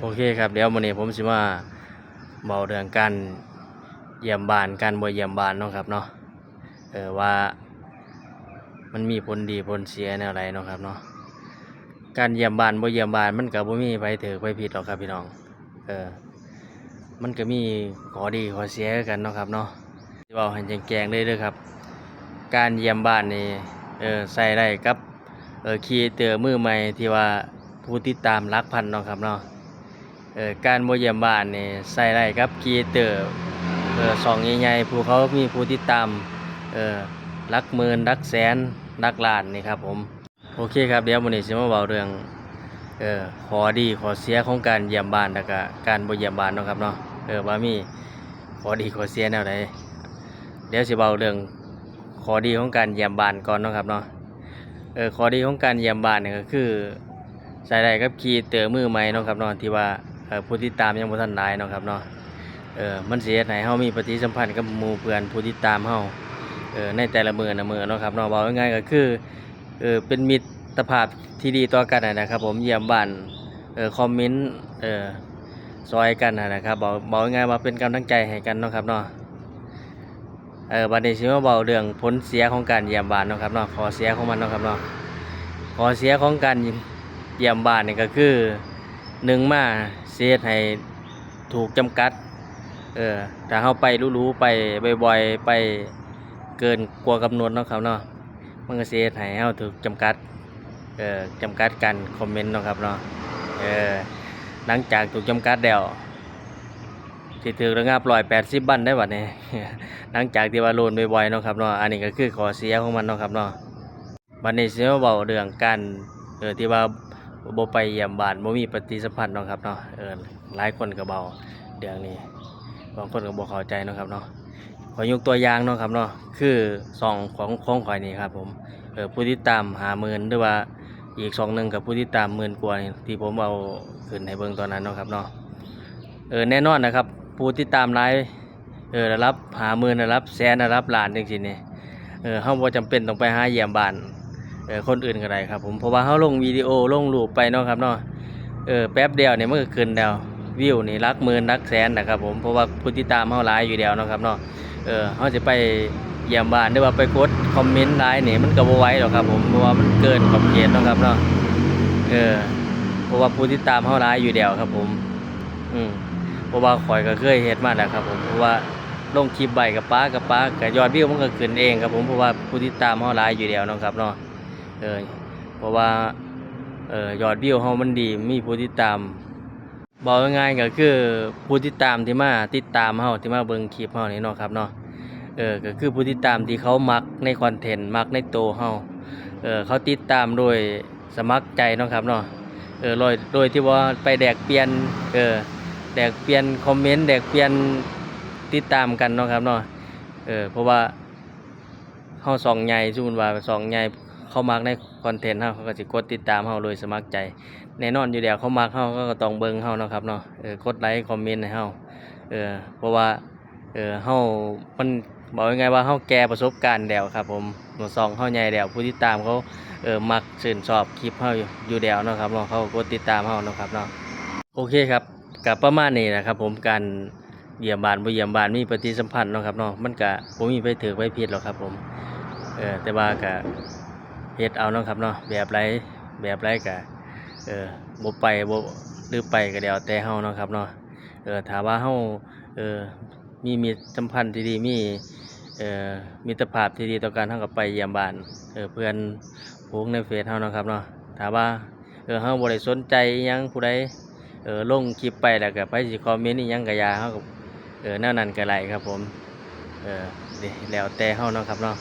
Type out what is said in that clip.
โอเคครับเดี๋ยววันนี้ผมสิมาเบาเรื่องการเยี่ยมบ้านการบ่เยี่ยมบ้านเนาะครับเนาะเออว่ามันมีผลดีผลเสียแนวไรเนาะครับเนาะการเยี่ยมบ้านบ่เยี่ยมบ้านมันก็บ่มีไปถือไปผิดหรอกครับพี่น้องเออมันก็มีข้อดีข้อเสียกันเนาะครับเนาะเว้าให้แจงๆเลยเด้อครับ การเยี่ยมบ้านนี่เออใส่ได้กับเออคีเตอร์มือใหม่ที่ว่าผู้ติดตามหลักพันเนาะครับเนาะ ออการบ่เยี่ยมบ้านนี่ใส่ได้ครับครีเตอร์เออสองใหญ่ๆผู้เขามีผู้ติดตามเอ่อหลักหมื่นหลักแสนหลักล้านนี่ครับผมโอเคครับเดี๋ยววันนี้สิมาเว้าเรื่องเออขอดีขอเสียของการเยี่ยมบ้านแล้วก็การบ่เยี่ยมบ้านเนาะครับเนาะเออว่ามีขอดีขอเสียแนวใดเดี๋ยวสิเว้าเรื่องขอดีของการเยี่ยมบ้านก่อนเนาะครับเนาะเออขอดีของการเยี่ยมบ้านนี่ก็คือใส่ได้กับคีเตอร์มือใหม่เนาะครับเนาะที่ว่า ผู้ติดตามยังบ่ทันหลายเนาะครับเนาะเออมันสิเฮ็ดให้เฮามีปฏิสัมพันธ์กับหมู่เพื่อนผู้ติดตามเฮาเออในแต่ละมื้อนะมื้อเนาะครับเนาะเว้าง่ายๆก็คือเออเป็นมิตรภาพที่ดีต่อกันน่ะนะครับ ผมเยี่ยมบ้านเออคอมเมนต์เออซอยกันน่ะนะครับเว้าเว้าง่ายๆว่าเป็นกำลังใจให้กันเนาะครับเนาะเออบัดนี้สิมาเว้าเรื่องผลเสียของการเยี่ยมบ้านเนาะครับเนาะขอเสียของมันเนาะครับเนาะขอเสียของการเยี่ยมบ้านนี่ก็คือ หนึ่งมาเสียให้ถูกจำกัด เออถ้าเข้าไปรู้ๆไปบ่อยๆไปเกินกว่ากำหนดเนาะครับเนาะมันก็เสียให้เฮาถูกจำกัด เออจำกัดการคอมเมนต์เนาะครับเนาะ เออหลังจากถูกจำกัดแล้วที่ถือระงับร้อยแปดสิบบันได้บัดนี้หลังจากที่ว่าโลนบ่อยๆเนาะครับเนาะ อันนี้ก็คือข้อเสียของมันเนาะครับเนาะบัดนี้เสิมาเว้าเรื่องการเออที่ว่า บ่ไปเยี่ยมบ้านบ่มีปฏิสัมพันธ์เนาะครับเนาะเออหลายคนก็เบาเรื่องนี้บางคนก็บ่เข้าใจเนาะครับเนาะขอยกตัวอย่างเนาะครับเนาะคือซองของของข่อยนี่ครับผมเออผู้ติดตาม50,000หรือว่าอีกซองหนึงกับผู้ติดตามหมื่นกว่านี่ที่ผมเอาขึ้นให้เบิ่งตอนนั้นเนาะครับเนาะเออแน่นอนนะครับ ผู้ติดตามหลายเออระดับ50,000ระดับแสนระดับล้านจังซี่นี่เออเฮาบ่จำเป็นต้องไปหาเยี่ยมบ้าน เออคนอื่นก็ได้ครับ ผมเพราะว่าเขาลงวิดีโอลงรูปไปเนาะครับเนาะเออแป๊บเดียวเนี่ยมันก็ขึ้นแล้ววิวนี่รักหมื่นรักแสนนะครับ ผมเพราะว่าผู้ติดตามเขาหลายอยู่แล้วเนาะครับเนาะเออเขาจะไปเยี่ยมบ้านหรือว่าไปกดคอมเมนต์ไลน์เนี่ยมันก็บ่ไหวหรอกครับ ผมเพราะว่ามันเกินขอบเขตเนาะครับเนาะเออเพราะว่าผู้ติดตามเขาหลายอยู่แล้วครับ ผม อืมเพราะว่าข่อยก็เคยเฮ็ดมาแล้วครับ ผมเพราะว่าลงคลิปใบกับป้ากับป้ากับยอดวิวมันก็ขึ้นเองครับ ผมเพราะว่าผู้ติดตามเขาหลายอยู่แล้วเนาะครับเนาะ เออเพราะว่าเออยอดวิวเฮามันดีมีผู้ติดตามบอกง่ายๆก็คือผู้ติดตามที่มาติดตามเฮาที่มาเบิ่งคลิปเฮานี่เนาะครับเนาะเออก็คือผู้ติดตามที่เขามักในคอนเทนต์มักในโตเฮาเออเขาติดตามโดยสมัครใจเนาะครับเนาะเออโดยโดยที่ว่าไปแดกเปลี่ยนเออแดกเปลี่ยนคอมเมนต์แดกเปลี่ยนติดตามกันเนาะครับเนาะเออเพราะว่าเฮาสองใหญ่สมมุติว่าสองใหญ่ เขามักในคอนเทนต์เฮาเขาก็สิกดติดตามเฮาโดยสมัครใจแน่นอนอยู่แล้วเขามักเฮาเขาก็ต้องเบิ่งเฮาเนาะครับเนาะเออกดไลค์คอมเมนต์ให้เฮาเออเพราะว่าเออเฮามันบอกยังไงว่าเฮาแก่ประสบการณ์แล้วครับผมหนูซองเฮาใหญ่แล้วผู้ติดตามเขาเออมักชื่นชอบคลิปเฮาอยู่อยู่แล้วเนาะครับเนาะเขากดติดตามเฮาเนาะครับเนาะโอเคครับกับประมาณนี้นะครับผมการเยี่ยมบ้านบ่เยี่ยมบ้านมีปฏิสัมพันธ์เนาะครับเนาะมันก็บ่มีไปถือไปผิดหรอกครับผมเออแต่ว่าก็ เฮ็ดเอาเนาะครับเนาะแบบไรแบบไรก็เออบ่ไปบ่หรือไปก็เดี๋ยวแต่เฮาเนาะครับเนาะเออถ้าว่าเฮาเออมีมิตรสัมพันธ์ที่ดีมีเอ่อมิตรภาพที่ดีต่อกันเฮาก็ไปเยี่ยมบ้านเออเพื่อนฝูงในเฟซเฮาเนาะครับเนาะถ้าว่าเออเฮาบ่ได้สนใจอิหยังผู้ใดเออลงคลิปไปแล้วก็ไปสิคอมเมนต์อิหยังก็อย่าเฮาก็เออแนวนั้นก็ไหลครับผมเออแล้วแต่เฮาเนาะครับเนาะ